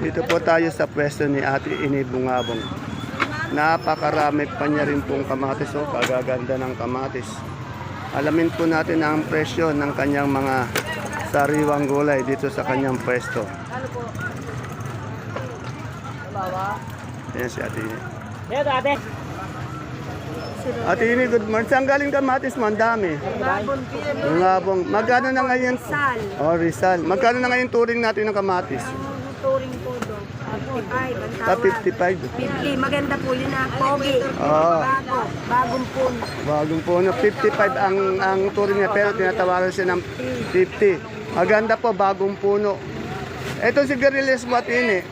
Dito po tayo sa pwesto ni Ate Ini Bungabong. Napakarami pa niya rin pong kamatis. Oh, kagaganda ng kamatis. Alamin po natin ang presyo ng kanyang mga sariwang gulay dito sa kanyang pwesto. Ayan si Ate Ini. Ate. Ate Ini, good morning. Saan galing kamatis mo? Ang dami. Bungabong. Magkano na ngayon? Sal. Oh, Rizal. Magkano na ngayon turing natin ng kamatis? Ang turing po doon. 55. Ang tawad. 55. 50. Maganda po yun na. Pogi. Oo. Bago. Bagong puno. Bagong puno, 55 ang ang turing niya pero tinatawaran siya ng 50. Maganda po, bagong puno. Ito si. Eh,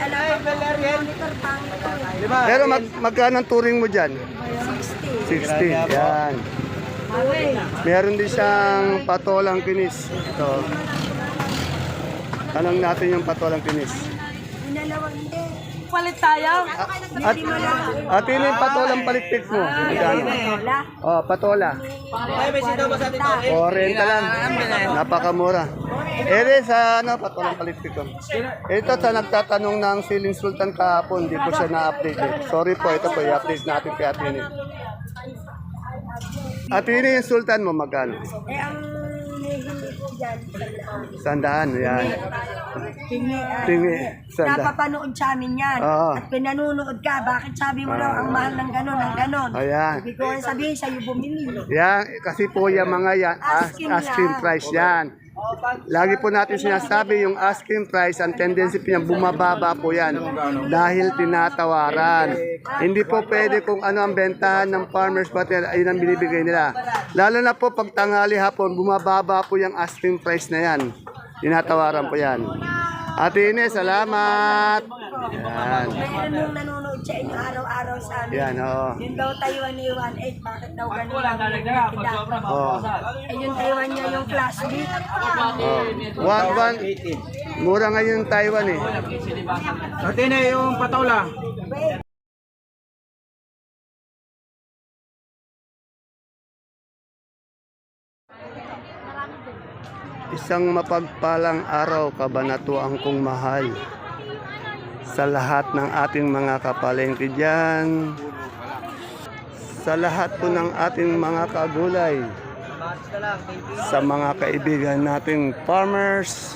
alam ko. Monitor pangit. Pero mag, magkano ang turing mo dyan? 60. 60. Yan. Meron din siyang patolang kinis. Ito. Tanong natin yung patolang kinis. Inalawang hindi. Palit tayo. At, Hindi at yun yung patolang palikpik mo. Magkano? Wala. Oh, patola. O, renta lang. Napakamura. Ere sa ano, patulang palikpik ko. Ito sa nagtatanong ng Siling Sultan kahapon, di po siya na-update. eh. Sorry po, ito po, i-update natin kay Atini. Atini, yung Sultan mo magkano? Eh, ang hindi ko dyan. Sandaan, yan. Tingi. ah, Tingi, sandaan. Napapanood sa amin yan. Oo. At pinanunood ka, bakit sabi mo daw ang mahal ng ganon, ng ganon? Ayan. Hindi ko ang sabihin sa'yo bumili. Yan, kasi po yung mga yan, as, Asking asking lang. price yan. Lagi po natin sinasabi yung asking price, ang tendency niya bumababa po yan dahil tinatawaran. Hindi po pwede kung ano ang bentahan ng farmers pati ayun ang binibigay nila. Lalo na po pag tanghali hapon, bumababa po yung asking price na yan. Tinatawaran po yan. Ate Ines, salamat! Yan. Mayroon nanonood sa inyo araw-araw sa amin. Yan, oo. Yun daw Taiwan ni 1.8, bakit daw ganun lang yung Oh. Eh, yung Taiwan niya yung class B. Oh. One, one, mura ngayon Taiwan eh. Ate na yung patola. Isang mapagpalang araw kabanatuang kong mahal sa lahat ng ating mga kapalengke dyan, sa lahat po ng ating mga kagulay, sa mga kaibigan nating farmers,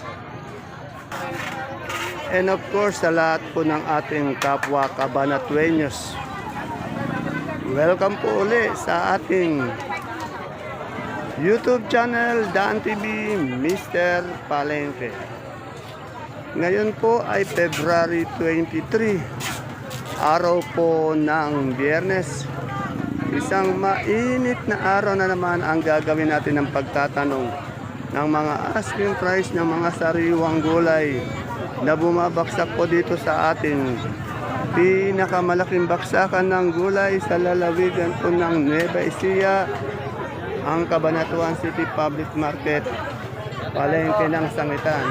and of course sa lahat po ng ating kapwa kabanatuenyos. Welcome po uli sa ating YouTube channel Dan TV Mr. Palengke. Ngayon po ay February 23, araw po ng Biyernes. Isang mainit na araw na naman ang gagawin natin ng pagtatanong ng mga asking price ng mga sariwang gulay na bumabaksak po dito sa ating pinakamalaking baksakan ng gulay sa lalawigan po ng Nueva Ecija ang Cabanatuan City Public Market, palengke ng sangitan.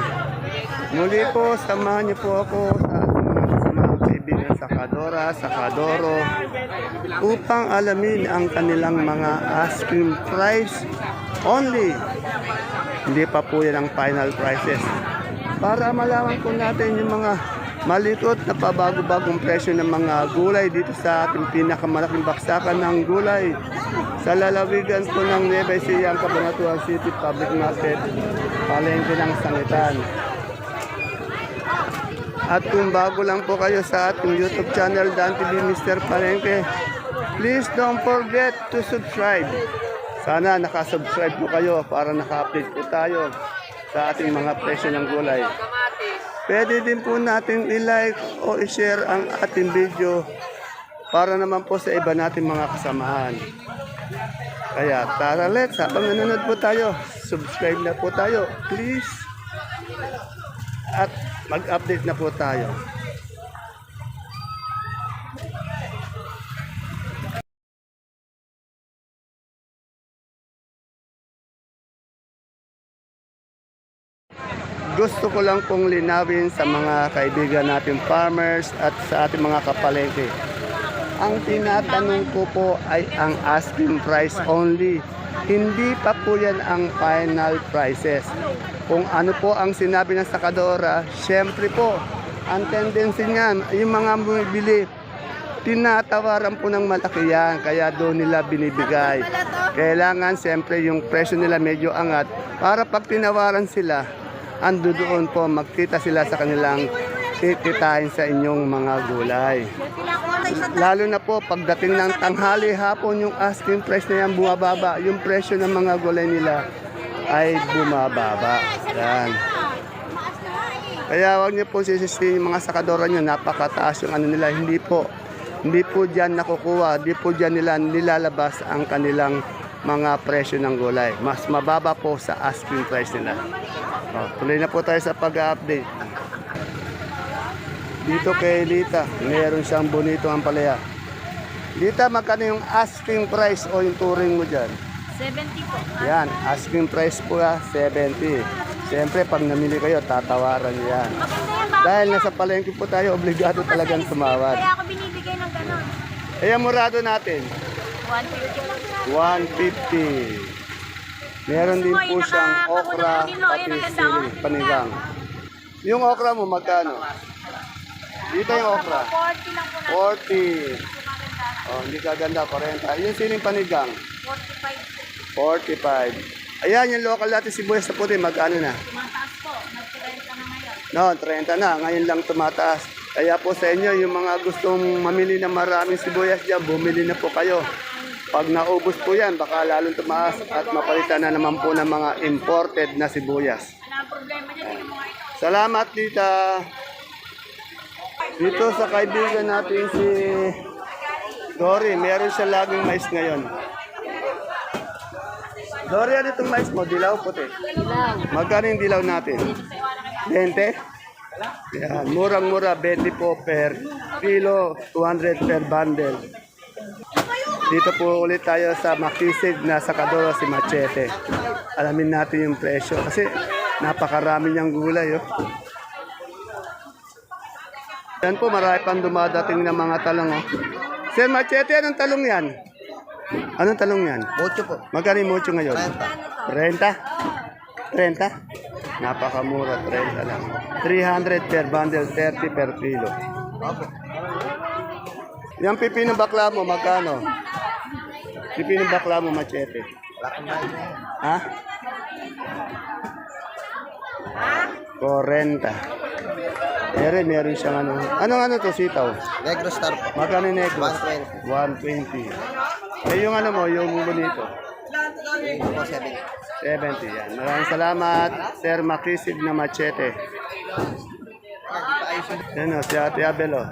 Muli po, samahan niyo po ako sa ating mga kasamang kaibigan sa Kadora, sa Kadoro, upang alamin ang kanilang mga asking price only. Hindi pa po yan ang final prices. Para malaman po natin yung mga malikot na pabago-bagong presyo ng mga gulay dito sa ating pinakamalaking baksakan ng gulay sa lalawigan po ng Nueva Ecija, ang Cabanatuan City Public Market, palengke ng sangitan. At kung bago lang po kayo sa ating YouTube channel, Dan TV Mr. Palengke, please don't forget to subscribe. Sana nakasubscribe po kayo para naka-update po tayo sa ating mga presyo ng gulay. Pwede din po natin i-like o i-share ang ating video para naman po sa iba nating mga kasamahan. Kaya tara let's, habang nanonood po tayo, subscribe na po tayo, please. At mag-update na po tayo. Gusto ko lang pong linawin sa mga kaibigan natin farmers at sa ating mga kapalengke. Ang tinatanong ko po ay ang asking price only. Hindi pa po yan ang final prices. Kung ano po ang sinabi ng sakadora, syempre po, ang tendency niyan, yung mga bumibili, tinatawaran po ng malaki yan, kaya doon nila binibigay. Kailangan siyempre yung presyo nila medyo angat para pag tinawaran sila, ando doon po magkita sila sa kanilang tititain sa inyong mga gulay. Lalo na po pagdating ng tanghali hapon yung asking price na yan bumababa, yung presyo ng mga gulay nila ay bumababa. Yan. Kaya wag niyo po sisisihin yung mga sakadora niyo, napakataas yung ano nila. Hindi po, hindi po dyan nakukuha, hindi po dyan nila nilalabas ang kanilang mga presyo ng gulay. Mas mababa po sa asking price nila. O, tuloy na po tayo sa pag-update. Dito kay Lita, meron siyang bonito ang palaya. Lita, magkano yung asking price o yung touring mo dyan? 70 po. Yan, asking price po ah, 70. Siyempre, pag namili kayo, tatawaran yan. Dahil nasa palengke po tayo, obligado talagang tumawad. Kaya ako binibigay ng gano'n. Ang murado natin, 150 lang. 150. Meron din po siyang okra at sili, panigang. Yung okra mo, magkano? Dito yung okra. 40 lang po na. 40. Oh, hindi kaganda, 40. Yung siling panigang, 45 45. Ayan, yung local natin sibuyas na puti, magkano na? Mataas po. Nag-30 na ngayon. No, 30 na. Ngayon lang tumataas. Kaya po sa inyo, yung mga gustong mamili ng maraming sibuyas dyan, bumili na po kayo. Pag naubos po yan, baka lalong tumaas at mapalitan na naman po ng mga imported na sibuyas. Ano ang problema niya? Salamat, tita. Dito sa kaibigan natin si Dory, meron siya laging mais ngayon. Dory, ano itong mais mo? Dilaw, puti? Ilaw. Magkano yung dilaw natin? 20? Yan, murang-mura, 20 po per kilo, 200 per bundle. Dito po ulit tayo sa Makisig na sa Kadoro si Machete. Alamin natin yung presyo kasi napakarami niyang gulay. Oh. Yan po, marami pang dumadating na mga talong. Oh. Sir Machete, anong talong yan? Anong talong yan? Mucho po. Magkano yung mucho ngayon? 30. 30? Napakamura, 30 lang. 300 per bundle, 30 per kilo. Opo. Yung pipino bakla mo, magkano? Pipino bakla mo, machete. Wala kang yan. Ha? 40. Meron, meron siyang ano. Anong ano to, sitaw? Negro Star po. Magkano yung negros? 120. 120. Eh, yung ano mo, yung bonito? Ito po 70. 70 yan. Maraming salamat, Sir Makisig na machete. Yan o, si Ate Abel o.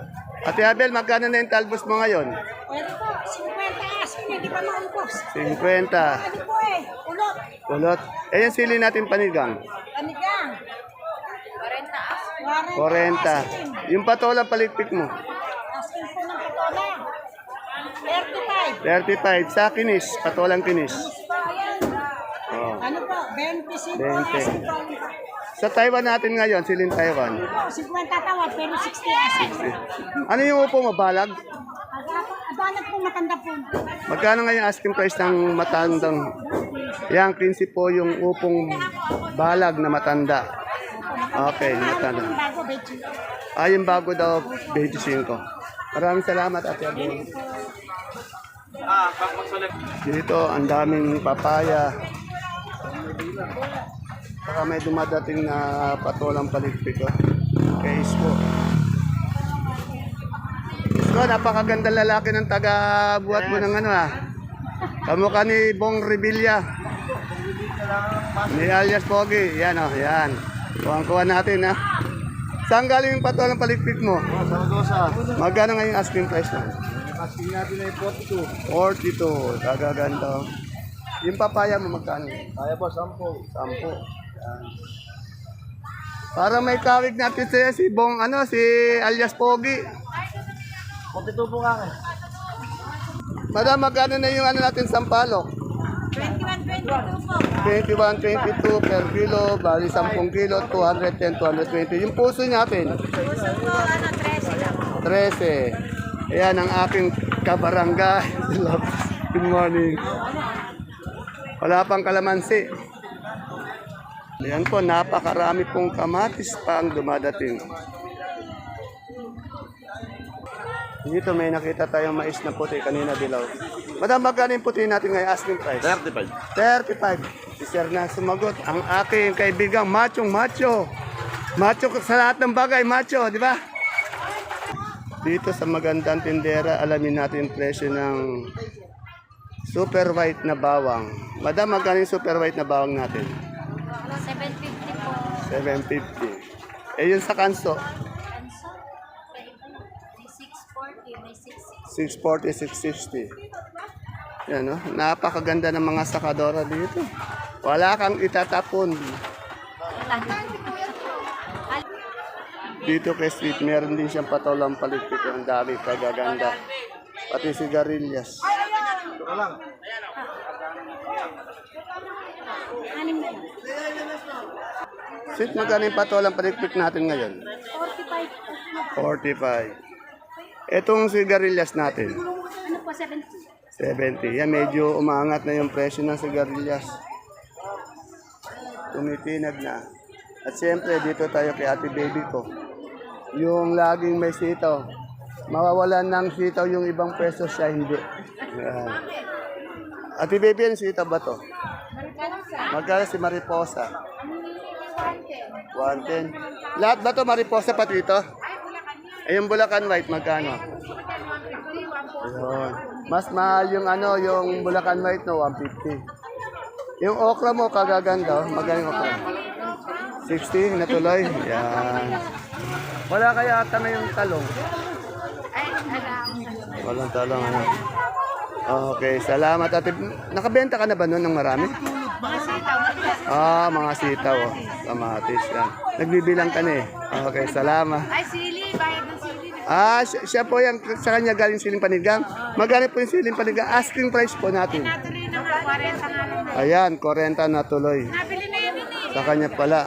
Ate Abel, magkano na yung talbos mo ngayon? Pwede po. 50 asin. Hindi pa maubos. 50. Pwede po eh. Ulot. Kulot. Eh, yung sili natin panigang. Panigang. 40 asin. 40. Yung patolang palikpik mo. Asking po ng patola. 35. 35. Sa kinis, patolang kinis. Oh. Ano po? 25 20. asin po. Sa Taiwan natin ngayon, silin Taiwan. 50 tawad pero 60 asin. Ano yung upo mo, balag? Abanag po matanda po. Magkano ngayon asking price ng matandang? Yan, 15 po yung upong balag na matanda. Okay, Bechi. Ah, yung bago daw, 25. Maraming salamat, Ate Abel. Dito, ang daming papaya. Saka may dumadating na patolang paligpit ko. Kay Isko. Isko, napakaganda lalaki ng taga-buhat mo ng ano ah. Kamukha ni Bong Revilla. Ni alias Pogi. Yan oh, yan. Kuha-kuha natin ha. Saan galing yung patolang paligpit mo? Magkano nga yung asking price mo? Asking natin ay 42. 42. Kagaganda. oh. Yung papaya mo magkano? Kaya po, 10. Sampo. Yan. Para may kawig natin siya si Bong ano si alias Pogi. 42 po nga eh. Madam, magkano na yung ano natin sampalok? 21, 22 po. 21, 22 per kilo, bali 10 kilo, 210, 220. Yung puso natin, Puso po, ano, 13 lang. 13. Ayan ang aking kabarangay. Good morning. Wala pang kalamansi. Ayan po, napakarami pong kamatis pa ang dumadating. Dito may nakita tayong mais na puti kanina dilaw. Madam, magkano yung puti natin ngayon asking price? 35. 35. Si Sir na sumagot. Ang aking kaibigang machong macho. Macho sa lahat ng bagay, macho, di ba? Dito sa magandang tindera, alamin natin yung presyo ng super white na bawang. Madam, magkano yung super white na bawang natin? 750 po. 750. Eh, yun sa kanso, Kanso? May 640, may 660. 640, 660. Yan, no? Napakaganda ng mga sakadora dito. Wala kang itatapon. Dito kay Sweet, meron din siyang patolang paligpit. Ang dami kagaganda. Pati sigarilyas. Na lang. Sweet, magkano yung patolang paligpit natin ngayon? 45 po. 45. Etong sigarilyas natin, Ano po, 70? 70. Yan, medyo umangat na yung presyo ng sigarilyas. Tumitinag na. At siyempre, dito tayo kay ate baby ko. Yung laging may sitaw. Mawawalan ng sitaw yung ibang peso siya, hindi. Yan. Ate baby, yung sitaw ba to? Magkano si Mariposa? 110. Lahat ba to Mariposa pati ito? Yung Bulacan White, magkano? Ayun. Mas mahal yung ano, yung Bulacan White no, 150. Yung okra mo, kagaganda. oh. Magkano yung okra? 60, natuloy. Yan. Wala kaya ata na yung talong. Walang talong. Ano. Okay, salamat. Ate, nakabenta ka na ba noon ng marami? Ah, mga sitaw. Oh. Kamatis yan. Nagbibilang ka na eh. Okay, salamat. Ay, sili. Bayad. Ah, siya, siya po yung sa kanya galing siling panigang. Magkano po yung siling panigang? Asking price po natin. Natuloy na nga, 40 nga lang. Ayan, 40 na tuloy. Nabili na yan eh. Sa kanya pala.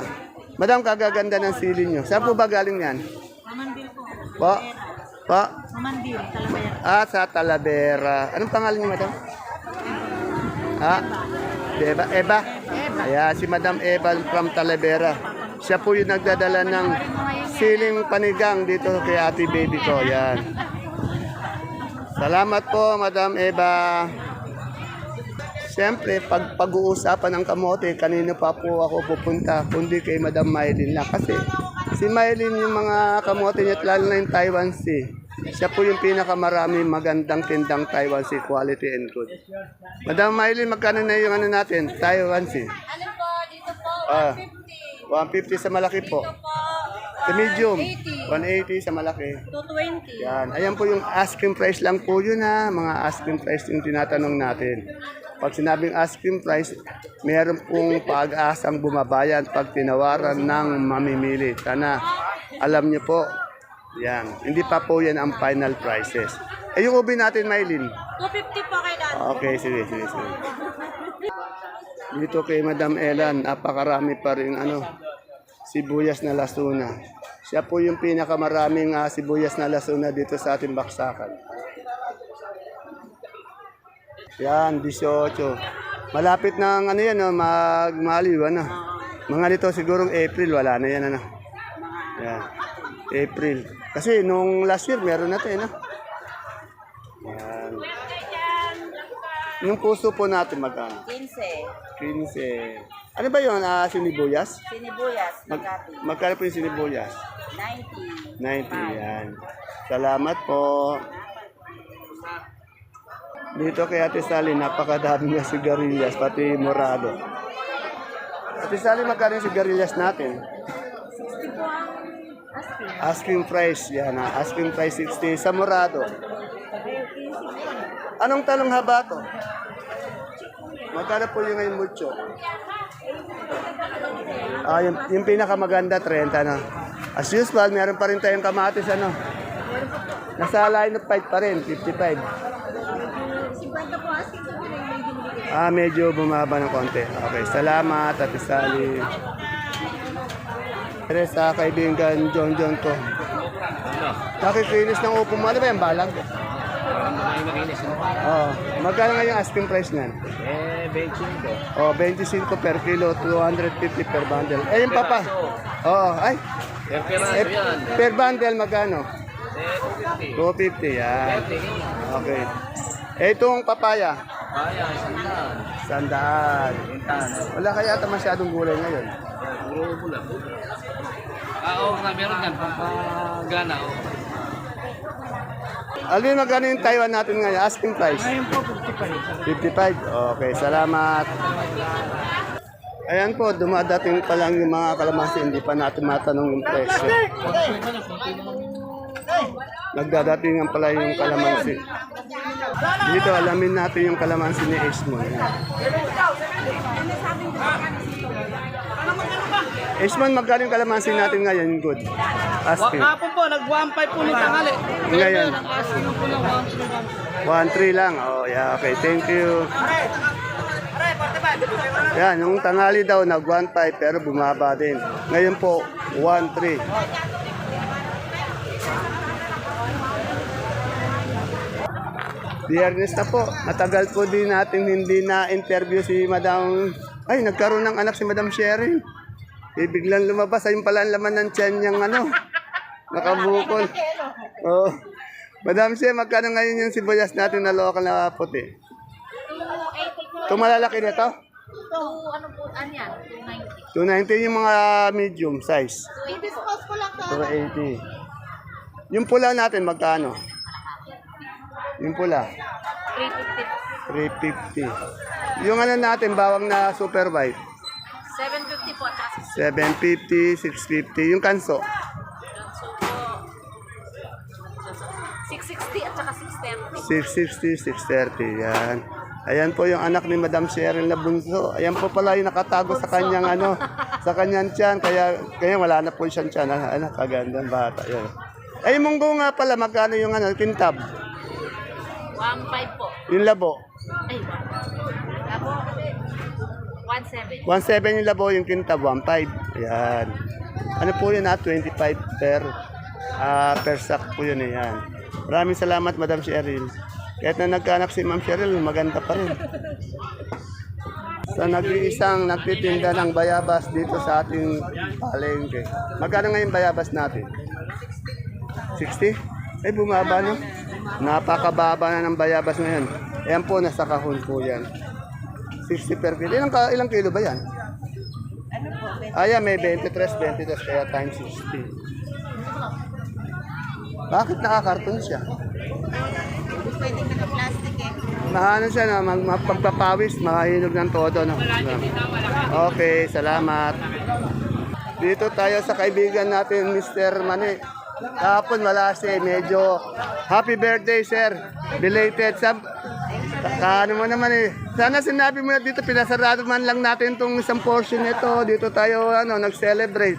Madam, kagaganda ng sili nyo. Saan po ba galing yan? Mamandil po. Po? Po? Mamandil, Talavera. Ah, sa Talavera. Anong pangalan niyo, madam? Ha? Eva? Eva? Ayan, si Madam Eva from Talavera. Siya po yung nagdadala ng siling panigang dito kay ate baby ko. Yan. Salamat po, Madam Eva. Siyempre, pag pag-uusapan ng kamote, kanino pa po ako pupunta, kundi kay Madam Mylene lang. Kasi si Mylene yung mga kamote niya, lalo na yung Taiwan Sea. Siya po yung pinakamarami magandang tindang Taiwan Sea, quality and good. Madam Mylene, magkano na yung ano natin, Taiwan Sea? Ano po, dito po, Ah, 150 sa malaki po. Sa medium, 180 sa malaki. 220. Yan. Ayan po yung asking price lang po yun ha. Mga asking price yung tinatanong natin. Pag sinabing asking price, meron pong pag-asang bumabayan pag tinawaran ng mamimili. Sana alam niyo po, yan. Hindi pa po yan ang final prices. Eh yung ubi natin, Maylin. 250 po kay dad. Okay, sige, sige, sige. Dito kay Madam Elan, napakarami pa rin ano, sibuyas na lasuna. Siya po yung pinakamaraming ah, sibuyas na lasuna dito sa ating baksakan. Yan, 18. Malapit na ano yan, no, magmaliw, ano. Mga dito sigurong April, wala na yan, ano. Yan, April. Kasi nung last year, meron na tayo, no. Yan. Yung puso po natin magkano? 15. 15. Ano ba yun? Ah, sinibuyas? Sinibuyas, Mag Makati. magkano po yung sinibuyas? 90. 90, yan. Salamat po. Dito kay Ate Sally, napakadami na sigarilyas, pati morado. Ate Sally, magkano yung sigarilyas natin? Asking price, yan ha. Asking price 60 sa morado. Anong talong haba to? Magkano po yung ngayon mucho? Ah, yung, yung pinakamaganda, 30 na. As usual, meron pa rin tayong kamatis, ano? Nasa line of fight pa rin, 55. Ah, medyo bumaba ng konti. Okay, salamat, Ate Sally. Pero sa kaibigan John John ko. Nakikinis ng upo mo. Ano ba yan, balag? Oh, magkano nga yung asking price niyan? Eh, 25. Oh, 25 per kilo, 250 per bundle. Eh, yung papa. Oo, ay. Per piraso Eh, yan. per bundle magkano? Eh, 250. 250, yan. 30, ganyan. Okay. Eh, itong papaya, daan. sandaan. Quintan. Wala kaya ata masyadong gulay ngayon. Puro bula. Ah, oo meron yan. Pampagana, oo. Alvin, magkano yung Taiwan natin ngayon? Asking price? Ngayon po, 55. 55? Okay, salamat. Ayan po, dumadating pa lang yung mga kalamansi, hindi pa natin matanong yung presyo. Nagdadatingan pala yung kalamansi. Dito, alamin natin yung kalamansi ni Esmon. Esmon, magkano yung kalamansi natin ngayon? Good. Asking. Kahapon po, nag-1.5 po ni tangali. Ngayon, Asking po ng 1-3 lang. Oh, yeah, okay. Thank you. Yan, yung tangali daw nag 1.5 pero bumaba din. Ngayon po, 1.3. Biyernes na po. Matagal po din natin hindi na interview si Madam... Ay, nagkaroon ng anak si Madam Sherry. Eh, biglang lumabas. Ayun pala ang laman ng tiyan niyang ano. Nakabukol. Oh. Madam Sherry, magkano ngayon yung sibuyas natin na local na puti? 280 po. Itong malalaki na to? Ito, ano po, ano yan? 290. 290 yung mga medium size. I-dispose ko lang sa 280. Yung pula natin magkano? Yung pula, 350. 350. Yung ano natin, bawang na super white, 750 po. At 750, 650. Yung kanso, so po, 660 at saka 630. 660, 630. Yan. Ayan po yung anak ni Madam Cheryl na bunso. Ayan po pala yung nakatago sa kanyang ano, sa kanyang tiyan. Kaya, kaya wala na po siyang tiyan. Ah, Anak, kagandang bata. Yan. Ay, munggo nga pala, magkano yung ano, kintab? 1.5 po. Yung labo. 1.7. 1.7 yung labo, yung kintab, 1.5. Ayan. Ano po yun ha? 25 per, ah per sack po yun. Ayan. Maraming salamat, Madam Cheryl. Kahit na nagkaanak si Ma'am Cheryl, maganda pa rin. Sa nag-iisang nagtitinda ng bayabas dito sa ating palengke. Magkano ngayon bayabas natin? 60? Ay, bumaba no? Napakababa na ng bayabas ngayon. Ayan po, nasa kahon po yan. 60 per kilo. Ilang, ka- ilang kilo ba yan? Ayan, may 23, 22, kaya times 60. Bakit nakakarton siya? Pwedeng naka-plastic eh. Mahano siya na mag magpapawis, mahinog ng todo. No? Okay, salamat. Dito tayo sa kaibigan natin, Mr. Mani. Kahapon wala siya, medyo happy birthday, sir. Belated. Sab Kaano mo naman eh. Sana sinabi mo na dito, pinasarado man lang natin itong isang portion nito. Dito tayo ano, nag-celebrate.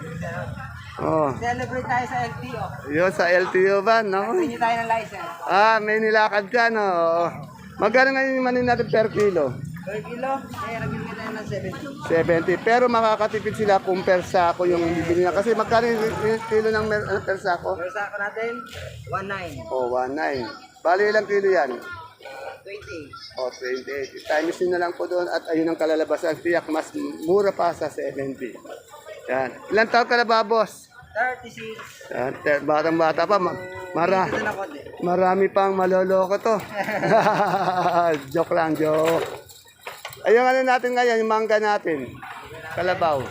Oh, Celebrate tayo sa LTO. yun sa LTO ba, no? Hindi tayo ng license. Ah, may nilakad ka, no? Magkano ngayon yung manin natin per kilo? Per kilo, kaya nagbibigay tayo ng 70. 70. Pero makakatipid sila kung per sako yung bibili na. Kasi magkano yung yung kilo ng mer- ano, per sako? Pero sa ako natin, 1.9. O, oh, 1.9. Bali ilang kilo yan? 20. O, 28. Times yun na lang po doon at ayun ang kalalabasan. Tiyak mas mura pa sa 70. Yan. Ilang taon ka na ba, boss? 36. Yan. Batang bata pa. Ma- mara marami pang maloloko to. joke lang, joke. Ayun ano natin ngayon, yung mangga natin. Kalabaw.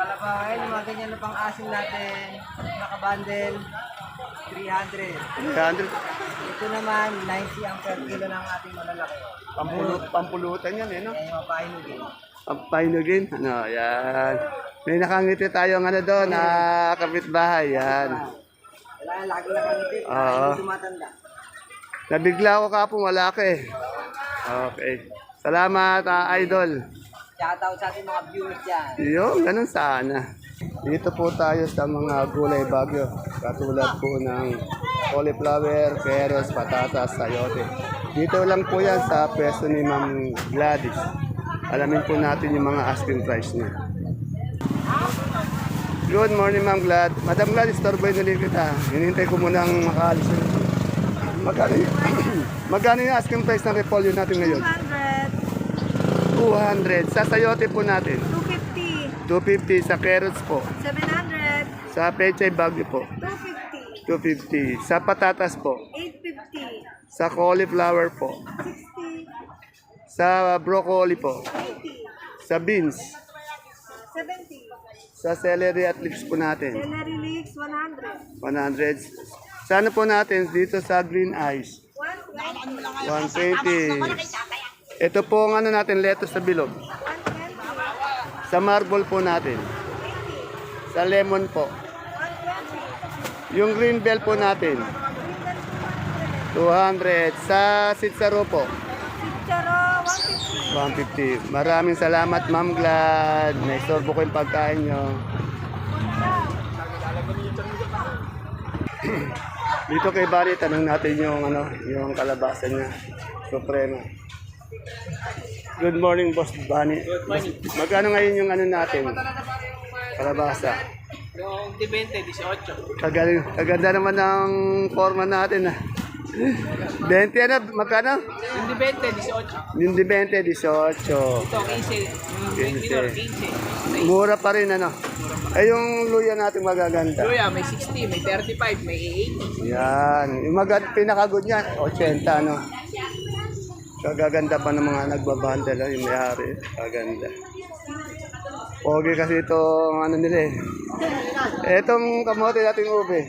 Kalabaw, ayun, yung mga ganyan na pang asim natin. Nakabundle, 300. 100. Ito naman, 90 ang per kilo ng ating malalaki. Pampulut, pampulutan yan eh, no? Kaya yung mapahinugin. Pampainugin. Ano, yan. May nakangiti tayong ano doon, na kapitbahay. Yan. Wala, lagi na kangiti. Oo. Hindi tumatanda. Nabigla wala ka eh. Okay. Salamat, ah, idol. Shoutout sa ating mga viewers dyan. Yun, ganun sana. Dito po tayo sa mga gulay bagyo. Katulad po ng cauliflower, peros, patatas, sayote. Dito lang po yan sa pwesto ni Ma'am Gladys. Alamin po natin yung mga asking price niya. Good morning, Ma'am Glad. Madam Gladys, torboy na kita. Hinintay ko munang makaalis. Magkano yung, magkano yung asking price ng repolyo natin ngayon? 200, 200. Sa sayote po natin. 250, 250 sa carrots po. 700, Sa pechay bagyo po. 250, 250. Sa patatas po. 850, Sa cauliflower po. 60, Sa broccoli po. 80, Sa beans. 70, Sa celery at leeks po natin. celery leeks 100, 100. Sa ano po natin dito sa green ice? 120, 120. Ito po ang ano natin, lettuce sa bilog. 120, Sa marble po natin. Sa lemon po. 120, Yung green bell po natin. 200. Sa sitsaro po. chicharo 150, 150. Maraming salamat, Ma'am Glad. Naisorbo ko yung pagkain nyo. Dito kay Bari, tanong natin yung ano, yung kalabasa niya. Suprema. Good morning, Boss Bani. Good morning. Magkano ngayon yung ano natin? Kalabasa. Yung di 20, 18. Kagaling, kaganda naman ng forma natin ah. 20 ano, magkano? Yung di 20, 18. Yung di 20, 18. Ito, 15. Yung 15. 15. Mura pa rin ano. Eh yung luya natin magaganda. Luya, may 60, may 35, may 80. Yan. Yung pinaka-good niya, 80 ano. Kagaganda pa ng mga nagbabandal ah, yung. Kaganda. Pogi kasi itong ano nila eh. Etong kamote nating ube.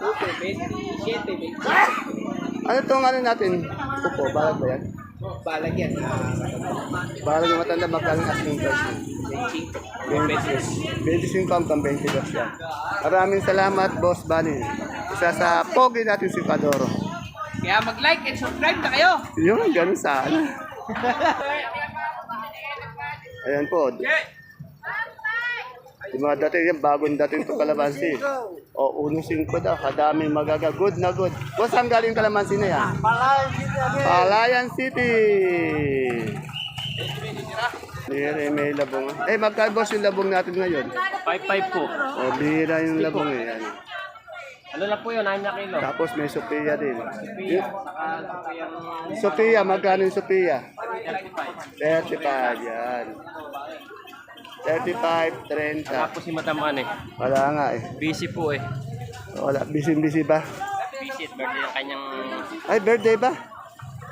Okay, 27, may Ano itong ano natin? Upo, balag ba yan? balag yan. Balag yung matanda magkaling asking price niya. 25 hanggang 22 siya. Maraming salamat, Boss Bunny. Isa sa pogi natin si Padoro. Kaya mag-like and subscribe na kayo. Yun, ganun sana. Ayan po. Yung mga dating yan, bagong dating to kalamansi. O, unong singko daw, kadami magaga. Good na good. Boss, saan galing kalamansi na yan? Palayan City. Bihira may labong. Eh, magkano boss yung labong natin ngayon? 5-5 po. O, bihira yung labong eh. Ano na po yun, 9 na kilo. Tapos may Sophia din. Saka Sophia, magkano yung Sophia? 35. 35, yan. 35, 30. Tapos si Madam Ane, Wala nga eh. busy po eh. Wala, busy-busy ba? Busy birthday ng kanyang, Ay, birthday ba?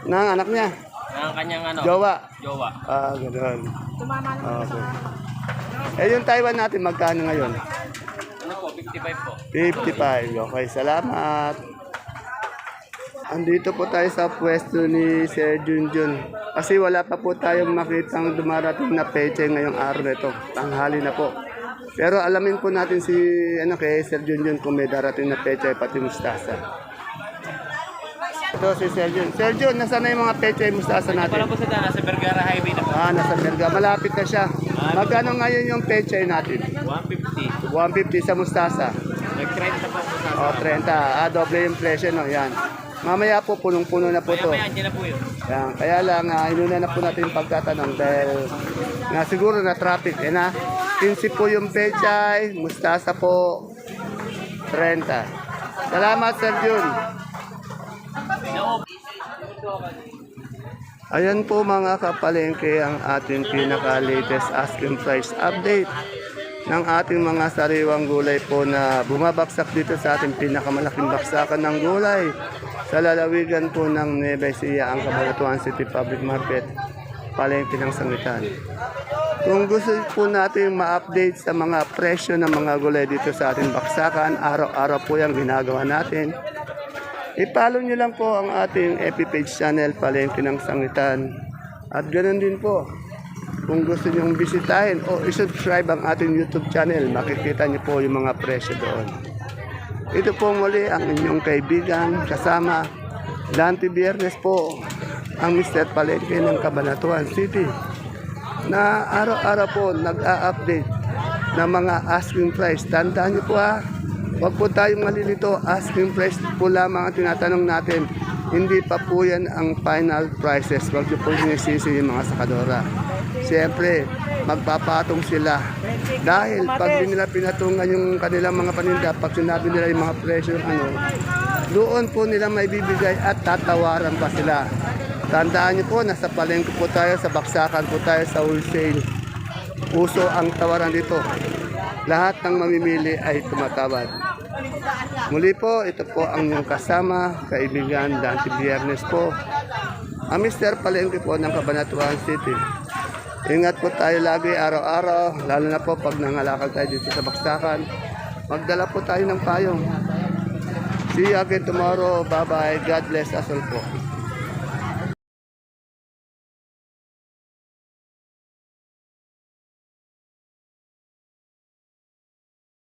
Ng anak niya? ng kanyang ano, Jowa. jowa. Ah, gano'n. Okay. Eh, yung Taiwan natin, magkano ngayon? Ano po, 55 po. 55. Okay, salamat. Andito po tayo sa pwesto ni Sir Junjun. Kasi wala pa po tayong makitang dumarating na peche ngayong araw na ito. Tanghali na po. Pero alamin po natin si ano kay Sir Junjun kung may darating na peche pati mustasa. Ito si Sir Jun. Sir Jun, nasaan na yung mga peche mustasa natin? Para po sa dana, sa Vergara Highway na po. Ah, nasa Merga. Malapit na siya. Magkano ngayon yung peche natin? 150. 150 sa mustasa. Nag-30 po po sa... O, 30. Ah, doble yung presyo, no? Yan. Mamaya po, punong-puno na po to. Maya-maya, andyan na po yun. Yan. Kaya lang, uh, inuna na po natin yung pagtatanong dahil na siguro na traffic. Eh na, 15 po yung pechay, mustasa po, 30. Salamat, Sir Jun. Ayan po mga kapalengke ang ating pinaka-latest asking price update ng ating mga sariwang gulay po na bumabaksak dito sa ating pinakamalaking baksakan ng gulay sa lalawigan po ng Nueva Ecija, ang Cabanatuan City Public Market, palengke ng sangitan. Kung gusto po natin ma-update sa mga presyo ng mga gulay dito sa ating baksakan, araw-araw po yung ginagawa natin. I-follow nyo lang po ang ating FB page channel, Palengke ng Sangitan. At ganoon din po, kung gusto nyong bisitahin o isubscribe ang ating YouTube channel, makikita nyo po yung mga presyo doon. Ito po muli ang inyong kaibigan, kasama, Dante Biernes po, ang Mr. Palengke ng Cabanatuan City, na araw-araw po nag-a-update ng mga asking price. Tandaan niyo po ha, Huwag po tayong malilito. Asking price po lamang ang tinatanong natin. Hindi pa po yan ang final prices. Huwag niyo po sinisisi yung mga sakadora. Siyempre, magpapatong sila. Dahil pag di nila pinatungan yung kanilang mga paninda, pag sinabi nila yung mga presyo, ano, doon po nila may bibigay at tatawaran pa sila. Tandaan niyo po, nasa palengke po tayo, sa baksakan po tayo, sa wholesale. Uso ang tawaran dito. Lahat ng mamimili ay tumatawad. Muli po, ito po ang inyong kasama, kaibigan, Dante Biernes po. Ang Mr. Palengke po ng Cabanatuan City. Ingat po tayo lagi araw-araw, lalo na po pag nangalakal tayo dito sa Baksakan. Magdala po tayo ng payong. See you again tomorrow. Bye-bye. God bless us all po.